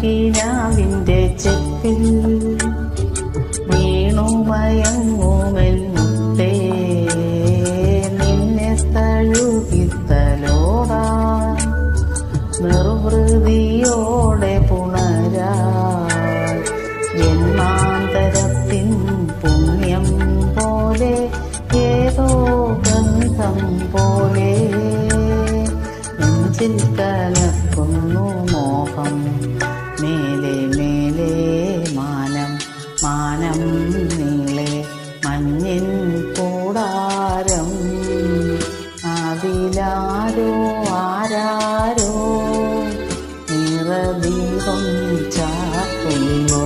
കിനാവിന്റെ ചെപ്പിൽ വീണുമയങ്ങുമെൻ നിർവൃതിയോടെ പുണരാ ജന്മാന്തരത്തിൻ പുണ്യം പോലെ ഏതോ ഗന്ധം പോലെ. നെഞ്ചിൽ കലക്കുന്നു മോഹം മേലെ മേലെ മാനം മാനം നീളെ മഞ്ഞിൻ കൂടാരം. അതിലാരോ ആരാരോ ನಿಮ್ಮ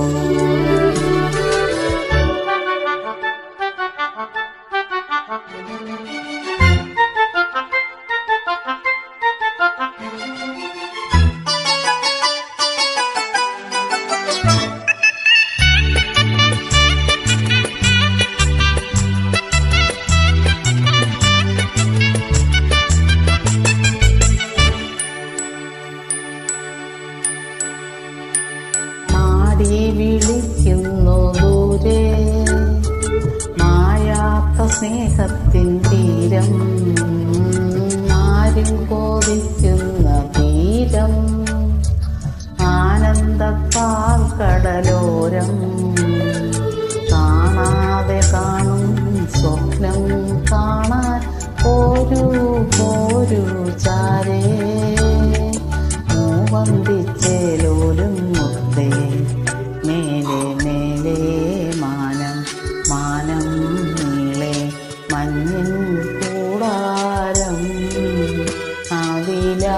മാടി വിളിക്കുന്നു ദൂരെ. മായാത്ത സ്നേഹത്തിൻ തീരം. ആരും കോതിക്കുന്ന തീരം ആനന്ദപ്പാൽ കടലോരം. കാണാതെ കാണും സ്വപ്നം. കാണാൻ പോരൂ പോരൂ ചാരേ.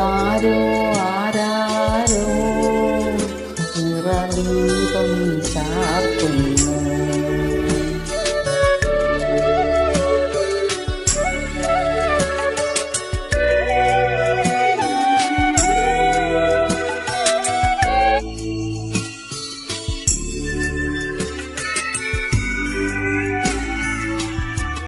അതിലാരോ ആരാരോ നിറദീപം ചാർത്തുന്നു.